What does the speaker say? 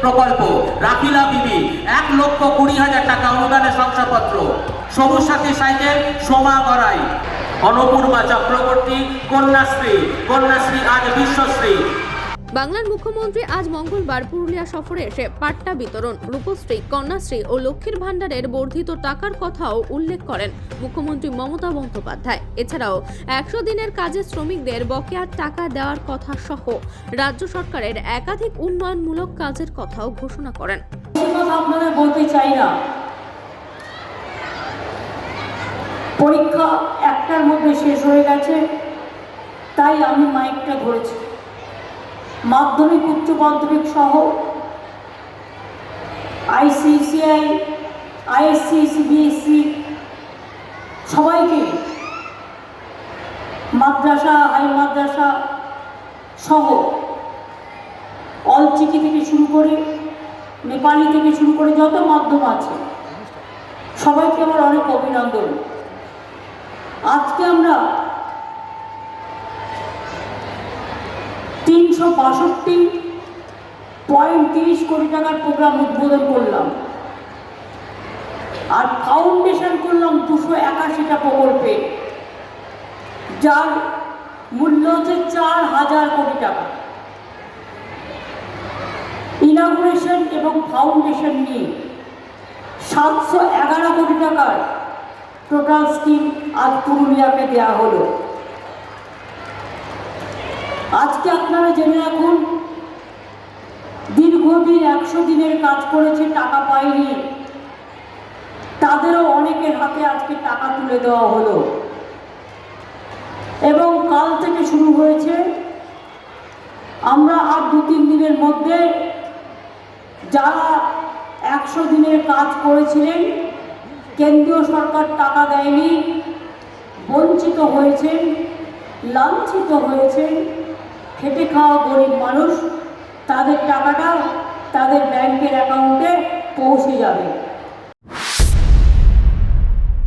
প্রকল্প। রাখিলা বিবি, এক লক্ষ কুড়ি হাজার টাকা অনুদানের শংসাপত্র। সবুজ সাথী সাইকেল, সোমা গড়াই। অনুপূর্বা চক্রবর্তী, কন্যাশ্রী। কন্যাশ্রী আজ বিশ্বশ্রী। বাংলার মুখ্যমন্ত্রী আজ মঙ্গলবার পুরুলিয়া সফরে এসে পাট্টা বিতরণ। রূপশ্রী, কন্যাশ্রী ও লক্ষ্মীর ভাণ্ডারের বর্ধিত টাকার কথাও উল্লেখ করেন মুখ্যমন্ত্রী মমতা বন্দ্যোপাধ্যায়। এছাড়াও একশো দিনের কাজে শ্রমিকদের বকেয়ার টাকা দেওয়ার কথা সহ রাজ্য সরকারের একাধিক উন্নয়নমূলক কাজের কথাও ঘোষণা করেন। পরীক্ষা একটার মধ্যে শেষ হয়ে গেছে, তাই আমি মাইকটা ধরেছি। মাধ্যমিক, উচ্চ মাধ্যমিক সহ আইসিসিআই আইএসসি সিবিএসসি সবাইকে মাদ্রাসা, হাই মাদ্রাসা সহ অলচিকি থেকে শুরু করে নেপালি থেকে শুরু করে যত মাধ্যম আছে, সবাইকে আমার অনেক অভিনন্দন। আজকে আমরা তিনশো বাষট্টি পয়েন্ট তিরিশ কোটি টাকার প্রোগ্রাম উদ্বোধন করলাম। আর ফাউন্ডেশন করলাম দুশো একাশিটা প্রকল্পে, যার মূল্য হচ্ছে চার হাজার কোটি টাকা। ইনাগুরেশন এবং ফাউন্ডেশন নিয়ে সাতশো এগারো কোটি টাকার টোটাল স্কিম আজ পুরুলিয়াকে দেওয়া হলো। আজকে আপনারা জেনে রাখুন, দীর্ঘদিন একশো দিনের কাজ করেছে, টাকা পায়নি। তাদেরও অনেকের হাতে আজকে টাকা তুলে দেওয়া হলো। এবং কাল থেকে শুরু হয়েছে। আমরা আর দু তিন দিনের মধ্যে যারা একশো দিনের কাজ করেছিলেন, কেন্দ্রীয় সরকার টাকা দেয়নি, বঞ্চিত হয়েছেন, লাঞ্ছিত হয়েছেন খেটে খাওয়া গরিব মানুষ তাদের টাকাটা তাদের ব্যাংকের অ্যাকাউন্টে পৌঁছে যাবে।